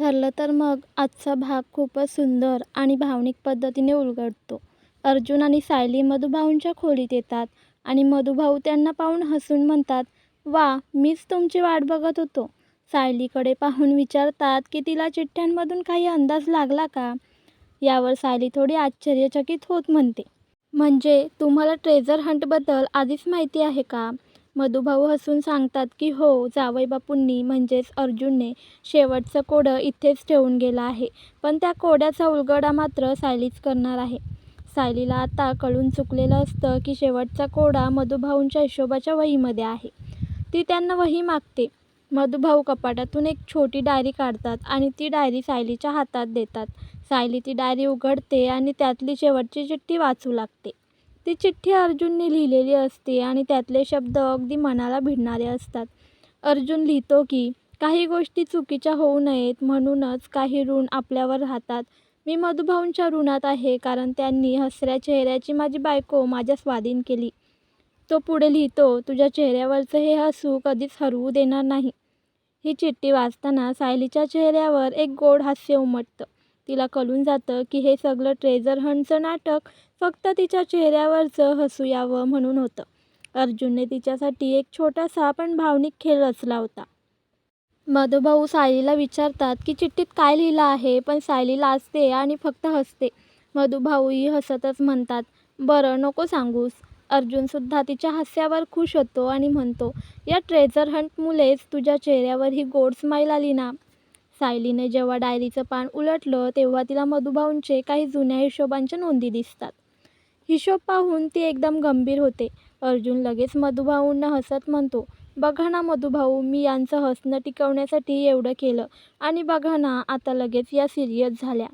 ठरलं तर मग आजचा भाग खूपच सुंदर आणि भावनिक पद्धतीने उलगडतो. अर्जुन आणि सायली मधुभाऊंच्या खोलीत येतात आणि मधुभाऊ त्यांना पाहून हसून म्हणतात, वा, मीच तुमची वाट बघत होतो. सायलीकडे पाहून विचारतात की तिला चिठ्ठ्यांमधून काही अंदाज लागला का? यावर सायली थोडी आश्चर्यचकित होत म्हणते. म्हणजे तुम्हाला ट्रेझर हंटबद्दल आधीच माहिती आहे का? मधुभाऊ हसून सांगतात की हो, जावईबापूंनी म्हणजेच अर्जुनने शेवटचं कोडं इथेच ठेवून गेलं आहे. पण त्या कोड्याचा उलगडा मात्र सायलीच करणार आहे. सायलीला आता कळून चुकलेलं असतं की शेवटचा कोडा मधुभाऊंच्या हिशोबाच्या वहीमध्ये आहे. ती त्यांना वही मागते. मधुभाऊ कपाटातून एक छोटी डायरी काढतात आणि ती डायरी सायलीच्या हातात देतात. सायली ती डायरी उघडते आणि त्यातली शेवटची चिठ्ठी वाचू लागते. ती चिठ्ठी अर्जुनने लिहिलेली असते आणि त्यातले शब्द अगदी मनाला भिडणारे असतात. अर्जुन लिहितो की, काही गोष्टी चुकीच्या होऊ नयेत म्हणूनच काही ऋण आपल्यावर राहतात. मी मधुभाऊंच्या ऋणात आहे कारण त्यांनी हसऱ्या चेहऱ्याची माझी बायको माझ्या स्वाधीन केली. तो पुढे लिहितो, तुझ्या चेहऱ्यावरचं हे हसू कधीच हरवू देणार नाही. ही चिठ्ठी वाचताना सायलीच्या चेहऱ्यावर एक गोड हास्य उमटतं. तिला कळून जातं की हे सगळं ट्रेझर हंटचं नाटक फक्त तिच्या चेहऱ्यावरचं हसू यावं म्हणून होतं. अर्जुनने तिच्यासाठी एक छोटासा पण भावनिक खेळ रचला होता. मधुभाऊ सायलीला विचारतात की चिठ्ठीत काय लिहिलं आहे पण सायली लाजते आणि फक्त हसते. मधुभाऊही हसतच म्हणतात, बरं, नको सांगूस. अर्जुनसुद्धा तिच्या हास्यावर खुश होतो आणि म्हणतो, या ट्रेझर हंटमुळेच तुझ्या चेहऱ्यावर ही गोड स्माईल आली ना? सायलीने जेव्हा डायरीचं पान उलटलं तेव्हा तिला मधुभाऊंचे काही जुन्या हिशोबांच्या नोंदी दिसतात. हिशोब पाहून ती एकदम गंभीर होते. अर्जुन लगेच मधुभाऊंना हसत म्हणतो, बघा ना मधुभाऊ, मी यांचं हसणं टिकवण्यासाठी एवढं केलं आणि बघा ना, आता लगेच या सिरियस झाल्या.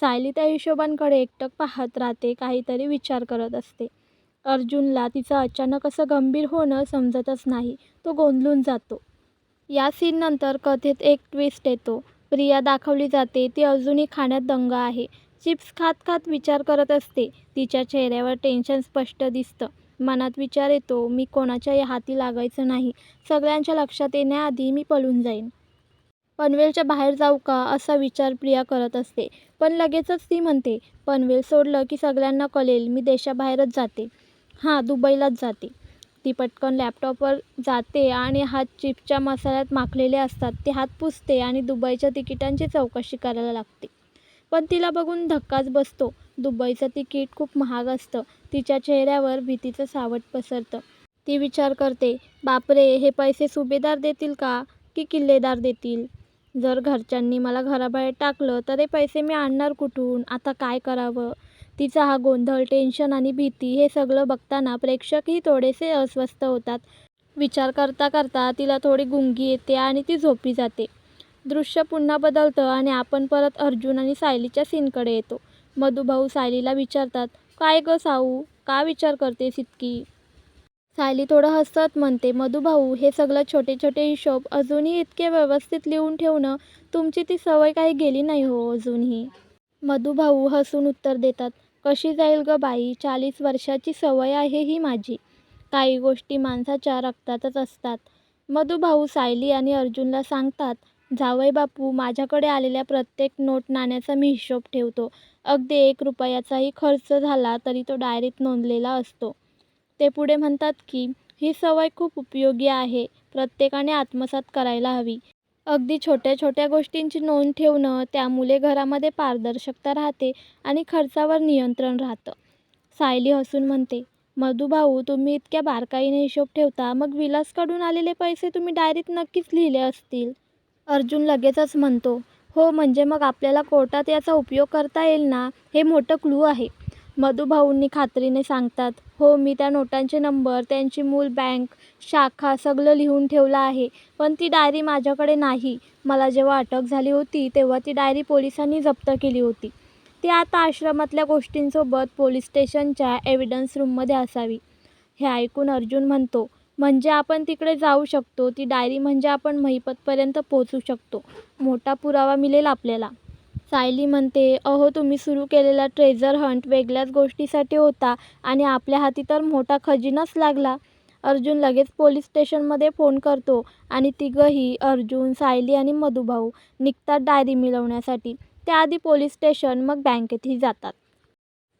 सायली त्या हिशोबांकडे एकटक पाहत राहते, काहीतरी विचार करत असते. अर्जुनला तिचं अचानक असं गंभीर होणं समजतच नाही. तो गोंधळून जातो. या सीननंतर कथेत एक ट्विस्ट येतो. प्रिया दाखवली जाते. ती अजूनही खाण्यात दंग आहे. चिप्स खात खात विचार करत असते. तिच्या चेहऱ्यावर टेन्शन स्पष्ट दिसतं. मनात विचार येतो, मी कोणाच्याही हाती लागायचं नाही. सगळ्यांच्या लक्षात येण्याआधी मी पळून जाईन. पनवेलच्या बाहेर जाऊ का, असा विचार प्रिया करत असते. पण लगेचच ती म्हणते, पनवेल सोडलं की सगळ्यांना कळेल मी देशाबाहेरच जाते. हां, दुबईलाच जाते. ती पटकन लॅपटॉपवर जाते आणि हात चिप्सच्या मसाल्यात माखलेले असतात ते हात पुसते आणि दुबईच्या तिकिटांची चौकशी करायला लागते. पण तिला बघून धक्काच बसतो. दुबईचं तिकीट खूप महाग असतं. तिच्या चेहऱ्यावर भीतीचं सावट पसरतं. ती विचार करते, बापरे, हे पैसे सुभेदार देतील का की किल्लेदार देतील? जर घरच्यांनी मला घराबाहेर टाकलं तर हे पैसे मी आणणार कुठून? आता काय करावं? तिचा हा गोंधळ, टेन्शन आणि भीती हे सगळं बघताना प्रेक्षकही थोडेसे अस्वस्थ होतात. विचार करता करता तिला थोडी गुंगी येते आणि ती झोपी जाते. दृश्य पुन्हा बदलतं आणि आपण परत अर्जुन आणि सायलीच्या सीनकडे येतो. मधुभाऊ सायलीला विचारतात, काय गं साऊ, का विचार करतेस इतकी? सायली थोडं हसत म्हणते, मधुभाऊ, हे सगळं छोटे छोटे हिशोब अजूनही इतके व्यवस्थित लिहून ठेवणं, तुमची ती सवय काही गेली नाही हो अजूनही. मधुभाऊ हसून उत्तर देतात, कशी जाईल गं बाई, चाळीस वर्षाची सवय आहे ही माझी. काही गोष्टी माणसाच्या रक्तातच असतात. मधुभाऊ सायली आणि अर्जुनला सांगतात, जावई बापू माझ्याकडे आलेल्या प्रत्येक नोट नाण्याचा मी हिशोब ठेवतो. अगदी एक रुपयाचाही खर्च झाला तरी तो डायरीत नोंदलेला असतो. ते पुढे म्हणतात की, ही सवय खूप उपयोगी आहे. प्रत्येकाने आत्मसात करायला हवी. अगदी छोट्या छोट्या गोष्टींची नोंद ठेवणं, त्यामुळे घरामध्ये पारदर्शकता राहते आणि खर्चावर नियंत्रण राहतं. सायली हसून म्हणते, मधुभाऊ, तुम्ही इतक्या बारकाईने हिशोब ठेवता, मग विलासकडून आलेले पैसे तुम्ही डायरीत नक्कीच लिहिले असतील. अर्जुन लगेचच म्हणतो, हो, म्हणजे मग आपल्याला कोर्टात याचा उपयोग करता येईल ना, हे मोठं क्लू आहे. मधुभाऊंनी खात्रीने सांगतात, हो, मी त्या नोटांचे नंबर, त्यांची मूळ बँक शाखा सगळं लिहून ठेवलं आहे. पण ती डायरी माझ्याकडे नाही. मला जेव्हा अटक झाली होती तेव्हा ती डायरी पोलिसांनी जप्त केली होती. ती आता आश्रमातल्या गोष्टींसोबत पोलीस स्टेशनच्या एव्हिडन्स रूममध्ये असावी. हे ऐकून अर्जुन म्हणतो, म्हणजे आपण तिकडे जाऊ शकतो. ती डायरी म्हणजे आपण महिपतपर्यंत पोहोचू शकतो. मोठा पुरावा मिळेल आपल्याला. सायली म्हणते, अहो, तुम्ही सुरू केलेला ट्रेझर हंट वेगळ्याच गोष्टीसाठी होता आणि आपल्या हाती तर मोठा खजिनाच लागला. अर्जुन लगेच पोलीस स्टेशनमध्ये फोन करतो आणि तिघंही अर्जुन सायली आणि मधुभाऊ निघतात डायरी मिळवण्यासाठी त्याआधी पोलीस स्टेशन मग बँकेतही जातात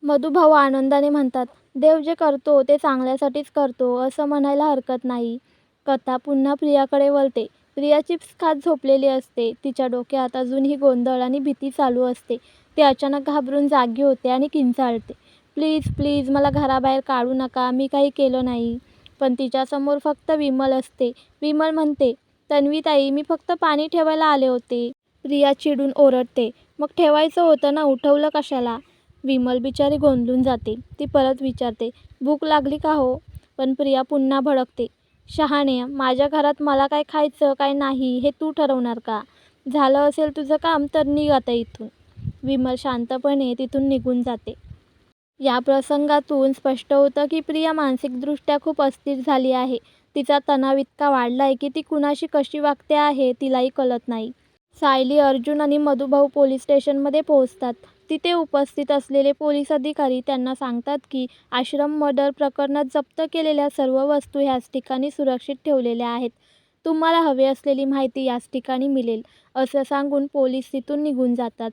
मधुभाऊ आनंदाने म्हणतात देव जे करतो ते चांगल्यासाठीच करतो असं म्हणायला हरकत नाही. कथा पुन्हा प्रियाकडे वळते. प्रिया चिप्स खात झोपलेली असते. तिच्या डोक्यात अजूनही गोंधळ आणि भीती चालू असते. ती अचानक घाबरून जागी होते आणि किंचाळते. प्लीज प्लीज मला घराबाहेर काढू नका. मी काही केलं नाही. पण तिच्यासमोर फक्त विमल असते. विमल म्हणते तन्वीताई मी फक्त पाणी ठेवायला आले होते. प्रिया चिडून ओरडते मग ठेवायचं होतं ना? उठवलं कशाला? विमल बिचारी गोंधळून जाते. ती परत विचारते भूक लागली का हो? पण प्रिया पुन्हा भडकते. शहाणे माझ्या घरात मला काय खायचं काय नाही हे तू ठरवणार का? झालं असेल तुझं काम तर निघ आता इथून. विमल शांतपणे तिथून निघून जाते. या प्रसंगातून स्पष्ट होतं की प्रिया मानसिकदृष्ट्या खूप अस्थिर झाली आहे. तिचा तणाव इतका वाढला आहे की ती कुणाशी कशी वागते आहे तिलाही कळत नाही. सायली अर्जुन आणि मधुभाऊ पोलीस स्टेशनमध्ये पोहोचतात. तिथे उपस्थित असलेले पोलीस अधिकारी त्यांना सांगतात की आश्रम मर्डर प्रकरणात जप्त केलेल्या सर्व वस्तू ह्याच ठिकाणी सुरक्षित ठेवलेल्या आहेत. तुम्हाला हवी असलेली माहिती याच ठिकाणी मिळेल असं सांगून पोलीस तिथून निघून जातात.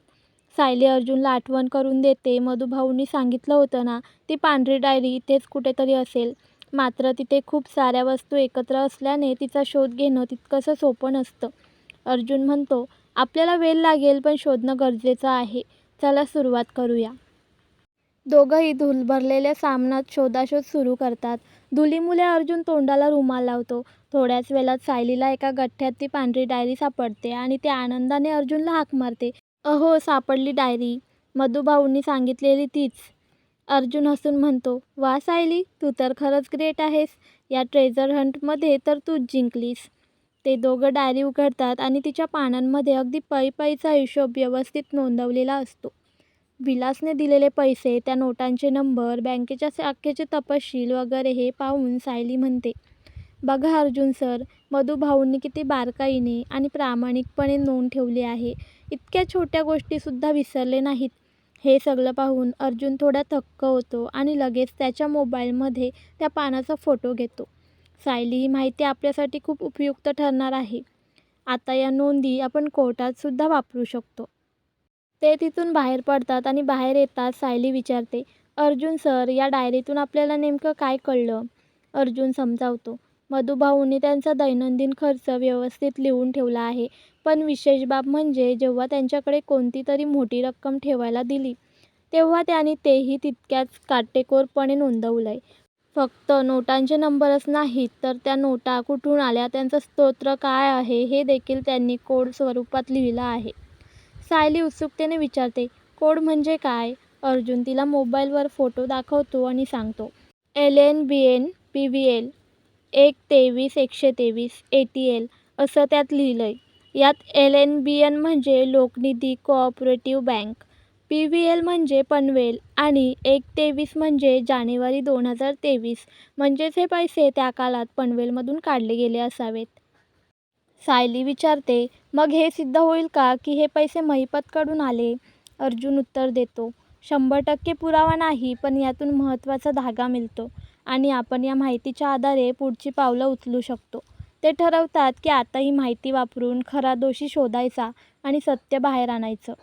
सायली अर्जुनला आठवण करून देते मधुभाऊंनी सांगितलं होतं ना ती पांढरी डायरी इथेच कुठेतरी असेल. मात्र तिथे खूप साऱ्या वस्तू एकत्र असल्याने तिचा शोध घेणं तितकंसं सोपं नसतं. अर्जुन म्हणतो आपल्याला वेळ लागेल पण शोधणं गरजेचं आहे. चला सुरुवात करूया. दोघंही धूल भरलेल्या सामनात शोधाशोध सुरू करतात. धुलीमुळे अर्जुन तोंडाला रुमाल लावतो. थोड्याच वेळात सायलीला एका गठ्ठ्यात ती पांढरी डायरी सापडते आणि ते आनंदाने अर्जुनला हाक मारते. अहो सापडली डायरी. मधुभाऊंनी सांगितलेली तीच. अर्जुन हसून म्हणतो वा सायली तू तर खरंच ग्रेट आहेस. या ट्रेझर हंटमध्ये तर तूच जिंकलीस. ते दोघं डायरी उघडतात आणि तिच्या पानांमध्ये अगदी पै पैचा हिशोब व्यवस्थित नोंदवलेला असतो. विलासने दिलेले पैसे त्या नोटांचे नंबर बँकेच्या शाखेचे तपशील वगैरे हे पाहून सायली म्हणते बघा अर्जुन सर मधुभाऊंनी किती बारकाईने आणि प्रामाणिकपणे नोंद ठेवली आहे. इतक्या छोट्या गोष्टीसुद्धा विसरले नाहीत. हे सगळं पाहून अर्जुन थोडा थक्क होतो आणि लगेच त्याच्या मोबाईलमध्ये त्या पानाचा फोटो घेतो. सायली ही माहिती आपल्यासाठी खूप उपयुक्त ठरणार आहे. आता या नोंदी आपण कोर्टातसुद्धा वापरू शकतो. ते तिथून बाहेर पडतात आणि बाहेर येतात सायली विचारते अर्जुन सर या डायरीतून आपल्याला नेमकं काय कळलं? अर्जुन समजावतो मधुभाऊंनी त्यांचा दैनंदिन खर्च व्यवस्थित लिहून ठेवला आहे पण विशेष बाब म्हणजे जेव्हा त्यांच्याकडे कोणती तरी मोठी रक्कम ठेवायला दिली तेव्हा त्यांनी तेही तितक्याच काटेकोरपणे नोंदवलं आहे फक्त नोटांचे नंबरच नाहीत तर त्या नोटा कुठून आल्या? त्यांचं स्तोत्र काय आहे? हे देखील त्यांनी कोड स्वरूपात लिहिलं आहे. सायली उत्सुकतेने विचारते कोड म्हणजे काय? अर्जुन तिला मोबाईलवर फोटो दाखवतो आणि सांगतो L N B N P V L एक तेवीस एकशे तेवीस ए टी एल असं त्यात लिहिलं आहे यात एल एन बी एन म्हणजे Lokanidhi cooperative bank. P V L म्हणजे पनवेल आणि एक तेवीस म्हणजे जानेवारी दोन हजार तेवीस. म्हणजेच हे पैसे त्या काळात पनवेलमधून काढले गेले असावेत. सायली विचारते मग हे सिद्ध होईल का की हे पैसे महिपतकडून आले? अर्जुन उत्तर देतो शंभर टक्के पुरावा नाही पण यातून महत्त्वाचा धागा मिळतो आणि आपण या माहितीच्या आधारे पुढची पावलं उचलू शकतो. ते ठरवतात की आता ही माहिती वापरून खरा दोषी शोधायचा आणि सत्य बाहेर आणायचं.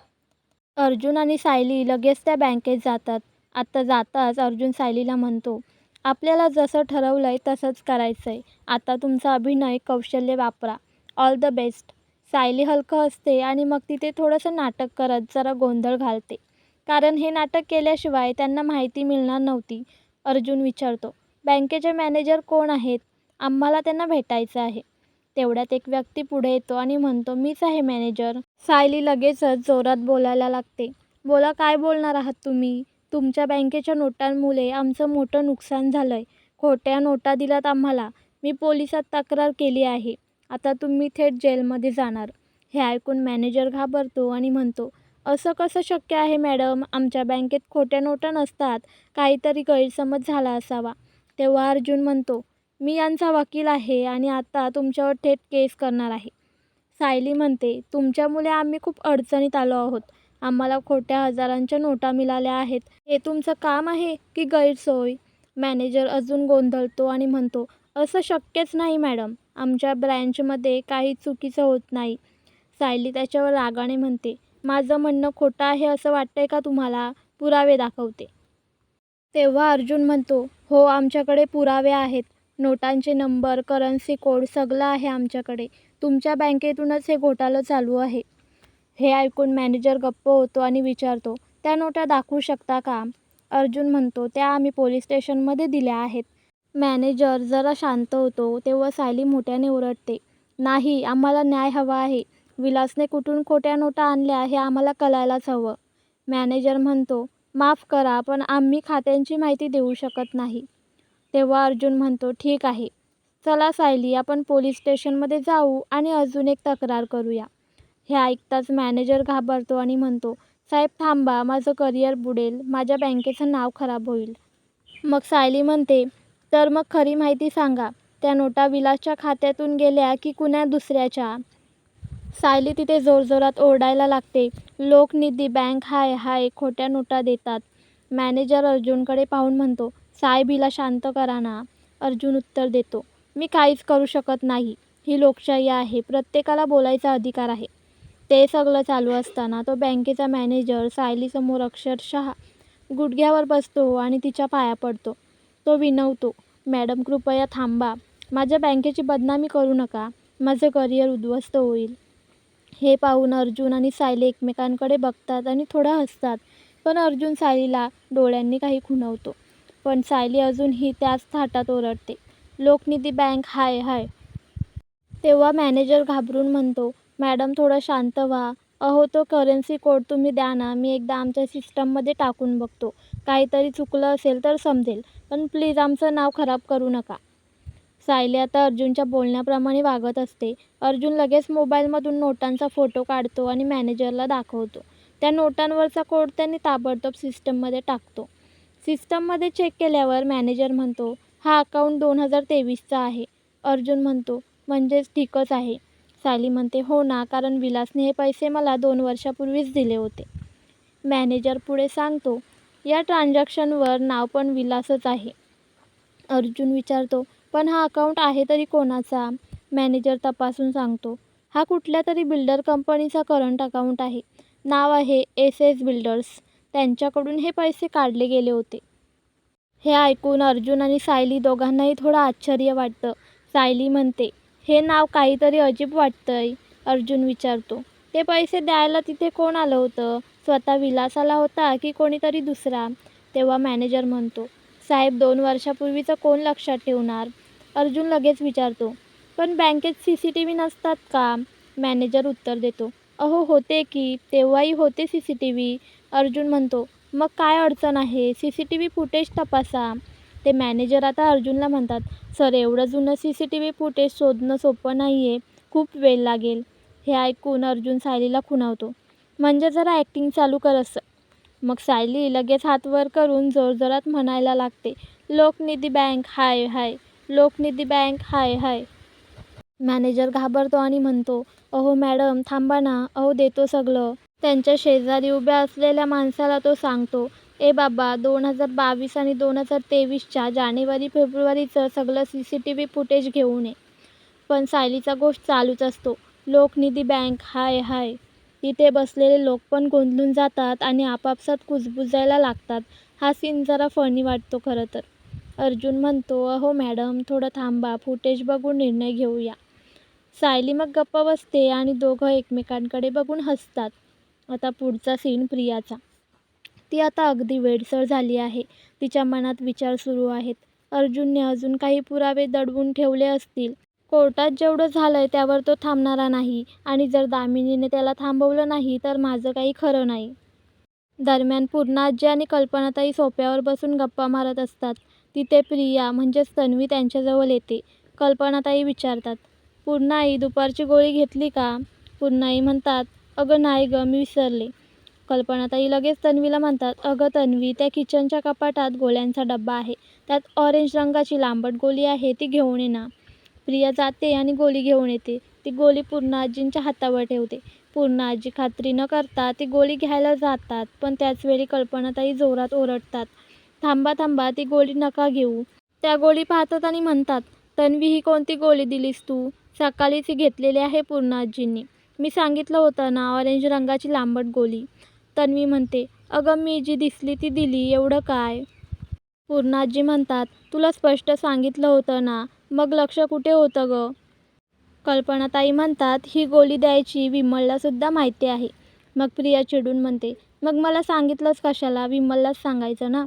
अर्जुन आणि सायली लगेच त्या बँकेत जातात. आता जाताच अर्जुन सायलीला म्हणतो आपल्याला जसं ठरवलं आहे तसंच करायचं आहे आता तुमचा अभिनय कौशल्य वापरा. ऑल द बेस्ट सायली हलकं असते आणि मग तिथे थोडंसं नाटक करत जरा गोंधळ घालते. कारण हे नाटक केल्याशिवाय त्यांना माहिती मिळणार नव्हती अर्जुन विचारतो. बँकेचे मॅनेजर कोण आहेत? आम्हाला त्यांना भेटायचं आहे. तेवढ्यात एक व्यक्ती पुढे येतो आणि म्हणतो मीच आहे मॅनेजर. सायली लगेचच जोरात बोलायला लागते. बोला काय बोलणार आहात तुम्ही? तुमच्या बँकेच्या नोटांमुळे आमचं मोठं नुकसान झालं आहे खोट्या नोटा दिल्यात आम्हाला. मी पोलिसात तक्रार केली आहे. आता तुम्ही थेट जेलमध्ये जाणार. हे ऐकून मॅनेजर घाबरतो आणि म्हणतो असं कसं शक्य आहे मॅडम? आमच्या बँकेत खोट्या नोटा नसतात. काहीतरी गैरसमज झाला असावा. तेव्हा अर्जुन म्हणतो मी यांचा वकील आहे आणि आता तुमच्यावर थेट केस करणार आहे. सायली म्हणते तुमच्यामुळे आम्ही खूप अडचणीत आलो आहोत. आम्हाला खोट्या हजारांच्या नोटा मिळाल्या आहेत. हे तुमचं काम आहे की गैरसोय? मॅनेजर अजून गोंधळतो आणि म्हणतो असं शक्यच नाही मॅडम. आमच्या ब्रँचमध्ये काही चुकीचं होत नाही. सायली त्याच्यावर रागाने म्हणते माझं म्हणणं खोटं आहे असं वाटतंय का तुम्हाला? पुरावे दाखवते. तेव्हा अर्जुन म्हणतो हो आमच्याकडे पुरावे आहेत. नोटांचे नंबर करन्सी कोड सगळं आहे आमच्याकडे. तुमच्या बँकेतूनच हे घोटाळं चालू आहे. हे ऐकून मॅनेजर गप्प होतो आणि विचारतो त्या नोटा दाखवू शकता का? अर्जुन म्हणतो त्या आम्ही पोलीस स्टेशनमध्ये दिल्या आहेत. मॅनेजर जरा शांत होतो तेव्हा सायली मोठ्याने ओरडते नाही आम्हाला न्याय हवा आहे. विलासने कुठून खोट्या नोटा आणल्या हे आम्हाला कळायलाच हवं. मॅनेजर म्हणतो माफ करा पण आम्ही खात्यांची माहिती देऊ शकत नाही. तेव्हा अर्जुन म्हणतो ठीक आहे. चला सायली आपण पोलीस स्टेशनमध्ये जाऊ आणि अजून एक तक्रार करूया. हे ऐकताच मॅनेजर घाबरतो आणि म्हणतो साहेब थांबा माझं करिअर बुडेल. माझ्या बँकेचं नाव खराब होईल. मग सायली म्हणते तर मग खरी माहिती सांगा. त्या नोटा विलासच्या खात्यातून गेल्या की कुण्या दुसऱ्याच्या? सायली तिथे जोरजोरात ओरडायला लागते लोकनिधी बँक हाय हाय खोट्या नोटा देतात. मॅनेजर अर्जुनकडे पाहून म्हणतो साहेबीला शांत करा ना. अर्जुन उत्तर देतो. मी काहीच करू शकत नाही. ही लोकशाही आहे. प्रत्येकाला बोलायचा अधिकार आहे. ते सगळं चालू असताना तो बँकेचा मॅनेजर सायलीसमोर अक्षरशः गुडघ्यावर बसतो आणि तिच्या पाया पडतो. तो विनवतो मॅडम कृपया थांबा. माझ्या बँकेची बदनामी करू नका. माझं करिअर उद्ध्वस्त होईल. हे पाहून अर्जुन आणि सायली एकमेकांकडे बघतात आणि थोडं हसतात. पण अर्जुन सायलीला डोळ्यांनी काही खुणवतो. पण सायली अजूनही त्याच थाटात ओरडते. लोकनिधी बँक हाय हाय. तेव्हा मॅनेजर घाबरून म्हणतो मॅडम थोडं शांत व्हा. अहो तो करन्सी कोड तुम्ही द्या ना. मी एकदा आमच्या सिस्टममध्ये टाकून बघतो. काहीतरी चुकलं असेल तर समजेल. पण प्लीज आमचं नाव खराब करू नका. सायली आता अर्जुनच्या बोलण्याप्रमाणे वागत असते. अर्जुन लगेच मोबाईलमधून नोटांचा फोटो काढतो आणि मॅनेजरला दाखवतो. त्या नोटांवरचा कोड त्यांनी ताबडतोब सिस्टममध्ये टाकतो. सिस्टममध्ये चेक केल्यावर मॅनेजर म्हणतो हा अकाउंट दोन हजार तेवीसचा आहे. अर्जुन म्हणतो म्हणजेच ठीकच आहे. साली म्हणते हो ना कारण विलासने हे पैसे मला दोन वर्षापूर्वीच दिले होते. मॅनेजर पुढे सांगतो या ट्रान्झॅक्शनवर नाव पण विलासच आहे. अर्जुन विचारतो पण हा अकाउंट आहे तरी कोणाचा? मॅनेजर तपासून सांगतो हा कुठल्या तरी बिल्डर कंपनीचा करंट अकाउंट आहे. नाव आहे एस एस बिल्डर्स. त्यांच्याकडून हे पैसे काढले गेले होते. हे ऐकून अर्जुन आणि सायली दोघांनाही थोडं आश्चर्य वाटतं. सायली म्हणते हे नाव काहीतरी अजीब वाटतंय अर्जुन विचारतो. ते पैसे द्यायला तिथे कोण आलं होतं? स्वतः विलासाला होता की कोणीतरी दुसरा? तेव्हा मॅनेजर म्हणतो साहेब दोन वर्षापूर्वीचं कोण लक्षात ठेवणार? अर्जुन लगेच विचारतो पण बँकेत सी सी टी व्ही नसतात का? मॅनेजर उत्तर देतो अहो होते की तेव्हाही होते C C T V. Arjun म्हणतो मग काय अडचण आहे? C C T V footage तपासा. ते मॅनेजर आता अर्जुनला म्हणतात सर एवढं जुनं C C T V footage शोधणं सोपं नाही आहे खूप वेळ लागेल. हे ऐकून अर्जुन सायलीला खुणावतो. म्हणजे जरा ॲक्टिंग चालू कर असं. मग सायली लगेच हात वर करून जोरजोरात म्हणायला लागते लोकनिधी बँक हाय हाय. लोकनिधी बँक हाय हाय. मॅनेजर घाबरतो आणि म्हणतो अहो मॅडम थांबा ना अहो देतो सगळं. त्यांच्या शेजारी उभ्या असलेल्या माणसाला तो सांगतो ए बाबा दोन हजार बावीस आणि दोन हजार तेवीसच्या जानेवारी फेब्रुवारीचं सगळं C C T V footage घेऊन ये. पण सायलीचा गोष्ट चालूच असतो लोकनिधी बँक हाय हाय. तिथे बसलेले लोक पण गोंधळून जातात आणि आपापसात कुजबुजायला लागतात. हा सीन जरा फनी वाटतो खरं तर. अर्जुन म्हणतो अहो मॅडम थोडं थांबा फुटेज बघून निर्णय घेऊया. सायली मग गप्प बसते आणि दोघं एकमेकांकडे बघून हसतात. आता पुढचा सीन प्रियाचा. ती आता अगदी वेडसर झाली आहे. तिच्या मनात विचार सुरू आहेत. अर्जुनने अजून काही पुरावे दडवून ठेवले असतील. कोर्टात जेवढं झालं आहे त्यावर तो थांबणारा नाही आणि जर दामिनीने त्याला थांबवलं नाही तर माझं काही खरं नाही. दरम्यान पूर्णाजी आणि कल्पनाताई सोप्यावर बसून गप्पा मारत असतात. तिथे प्रिया म्हणजेच तन्वी त्यांच्याजवळ येते. कल्पनाताई विचारतात पूर्णाई दुपारची गोळी घेतली का? पूर्णाई म्हणतात अगं नाही गं मी विसरले. कल्पनाताई लगेच तन्वीला म्हणतात अगं तन्वी त्या किचनच्या कपाटात गोळ्यांचा डब्बा आहे. त्यात ऑरेंज रंगाची लांबट गोळी आहे ती घेऊन ये ना. प्रिया जाते आणि गोळी घेऊन येते. ती गोळी पूर्ण आजींच्या हातावर ठेवते. पूर्ण आजी खात्री न करता ती गोळी घ्यायला जातात पण त्याचवेळी कल्पनाताई जोरात ओरडतात. थांबा थांबा ती गोळी नका घेऊ. त्या गोळी पाहतात आणि म्हणतात तन्वी ही कोणती गोळी दिलीस तू? सकाळीच ही घेतलेली आहे पूर्ण आजींनी मी सांगितलं होतं ना ऑरेंज रंगाची लांबट गोळी तन्वी म्हणते अगं मी जी दिसली ती दिली एवढं काय? पूर्णाजी म्हणतात तुला स्पष्ट सांगितलं होतं ना मग लक्ष कुठे होतं गं? कल्पनाताई म्हणतात ही गोळी द्यायची विमललासुद्धा माहिती आहे. मग प्रिया चिडून म्हणते मग मला सांगितलंच कशाला? विमललाच सांगायचं ना?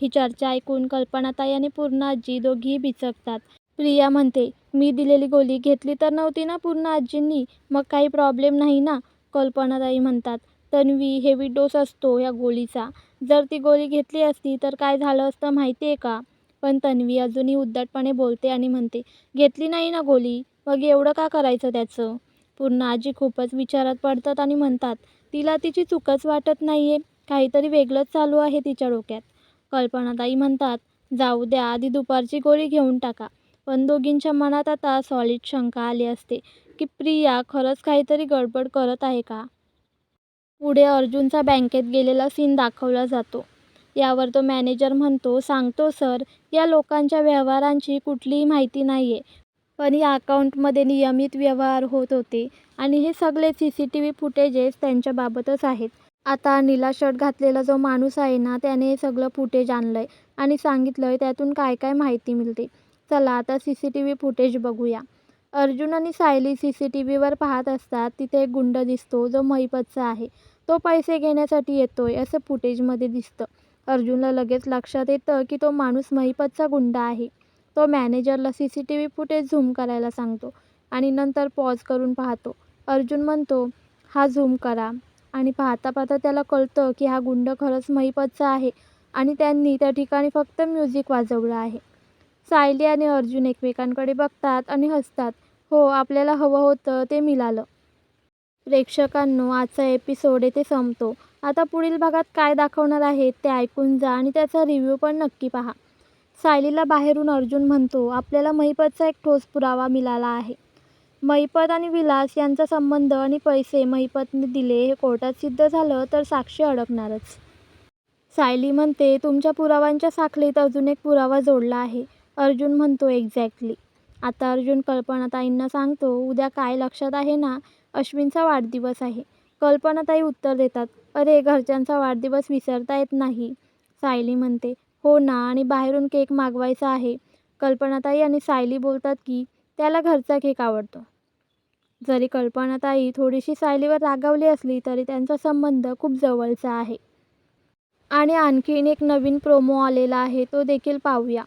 ही चर्चा ऐकून कल्पनाताई आणि पूर्णाजी दोघीही बिचकतात. प्रिया म्हणते मी दिलेली गोळी घेतली तर नव्हती ना पूर्ण आजींनी. मग काही प्रॉब्लेम नाही ना? कल्पनाताई म्हणतात. तन्वी हेवी डोस असतो या गोळीचा. जर ती गोळी घेतली असती तर काय झालं असतं माहिती आहे का? पण तन्वी अजूनही उद्धटपणे बोलते आणि म्हणते घेतली नाही ना गोळी? मग एवढं का करायचं त्याचं? पूर्ण आजी खूपच विचारात पडतात आणि म्हणतात तिला तिची चूकच वाटत नाही आहे काहीतरी वेगळंच चालू आहे तिच्या डोक्यात. कल्पनाताई म्हणतात जाऊ द्या आधी दुपारची गोळी घेऊन टाका. पण दोघींच्या मनात आता सॉलिड शंका आली असते की प्रिया खरंच काहीतरी गडबड करत आहे का? पुढे अर्जुनचा बँकेत गेलेला सीन दाखवला जातो. यावर तो मॅनेजर म्हणतो सांगतो सर या लोकांच्या व्यवहारांची कुठलीही माहिती नाही आहे पण या अकाउंटमध्ये नियमित व्यवहार होत होते आणि हे सगळे C C T V footages त्यांच्याबाबतच आहेत. आता नीला शर्ट घातलेला जो माणूस आहे ना त्याने हे सगळं फुटेज आणलं आहे आणि सांगितलं आहे त्यातून काय काय माहिती मिळते. चला आता C C T V footage बघूया. अर्जुन आणि सायली सी सी टी व्हीवर पाहत असतात तिथे एक गुंड दिसतो जो महिपतचा आहे. तो पैसे घेण्यासाठी येतोय असं फुटेजमध्ये दिसतं. अर्जुनला लगेच लक्षात येतं की तो माणूस महिपतचा गुंड आहे. तो मॅनेजरला C C T V footage zoom करायला सांगतो आणि नंतर पॉज करून पाहतो. अर्जुन म्हणतो हा झूम करा. आणि पाहता पाहता त्याला कळतं की हा गुंड खरंच महिपतचा आहे आणि त्यांनी त्या ठिकाणी फक्त म्युझिक वाजवलं आहे. सायली आणि अर्जुन एकमेकांकडे बघतात आणि हसतात. हो आपल्याला हवं होतं ते मिळालं. प्रेक्षकांनो आजचा एपिसोड येथे संपतो. आता पुढील भागात काय दाखवणार आहेत ते ऐकून जा आणि त्याचा रिव्ह्यू पण नक्की पहा. सायलीला बाहेरून अर्जुन म्हणतो आपल्याला महिपतचा एक ठोस पुरावा मिळाला आहे. महिपत आणि विलास यांचा संबंध आणि पैसे महिपतने दिले हे कोर्टात सिद्ध झालं तर साक्षी अडकणारच. सायली म्हणते तुमच्या पुराव्यांच्या साखळीत अजून एक पुरावा जोडला आहे. अर्जुन म्हणतो एक्झॅक्टली आता अर्जुन कल्पनाताईंना सांगतो उद्या काय लक्षात आहे ना? अश्विनचा वाढदिवस आहे. कल्पनाताई उत्तर देतात अरे घरच्यांचा वाढदिवस विसरता येत नाही. सायली म्हणते हो ना आणि बाहेरून केक मागवायचा आहे. कल्पनाताई आणि सायली बोलतात की त्याला घरचा केक आवडतो. जरी कल्पनाताई थोडीशी सायलीवर रागावली असली तरी त्यांचा संबंध खूप जवळचा आहे. आणि आणखीन एक नवीन प्रोमो आलेला आहे तो देखील पाहूया.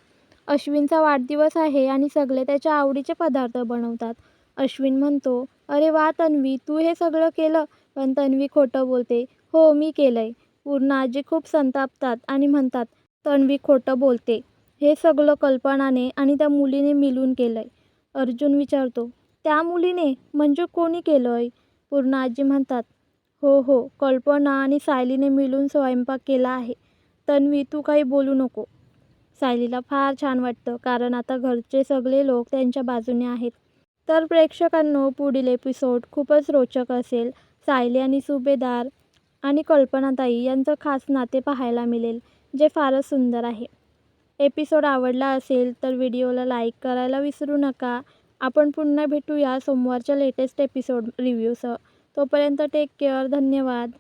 अश्विनचा वाढदिवस आहे आणि सगळे त्याच्या आवडीचे पदार्थ बनवतात. अश्विन म्हणतो अरे वा तन्वी तू हे सगळं केलं. पण तन्वी खोटं बोलते हो मी केलं आहे पूर्ण आजी खूप संतापतात आणि म्हणतात तन्वी खोटं बोलते. हे सगळं कल्पनाने आणि त्या मुलीने मिळून केलं आहे अर्जुन विचारतो त्या मुलीने? म्हणजे कोणी केलं आहे पूर्ण आजी म्हणतात हो हो कल्पना आणि सायलीने मिळून स्वयंपाक केला आहे. तन्वी तू काही बोलू नको. सायलीला फार छान वाटतं कारण आता घरचे सगळे लोक त्यांच्या बाजूने आहेत. तर प्रेक्षकांनो पुढील एपिसोड खूपच रोचक असेल. सायली आणि सुभेदार आणि कल्पनाताई यांचं खास नाते पाहायला मिळेल जे फारच सुंदर आहे. एपिसोड आवडला असेल तर व्हिडिओला लाईक करायला विसरू नका. आपण पुन्हा भेटूया सोमवारच्या लेटेस्ट एपिसोड रिव्ह्यूसह तोपर्यंत टेक केअर धन्यवाद.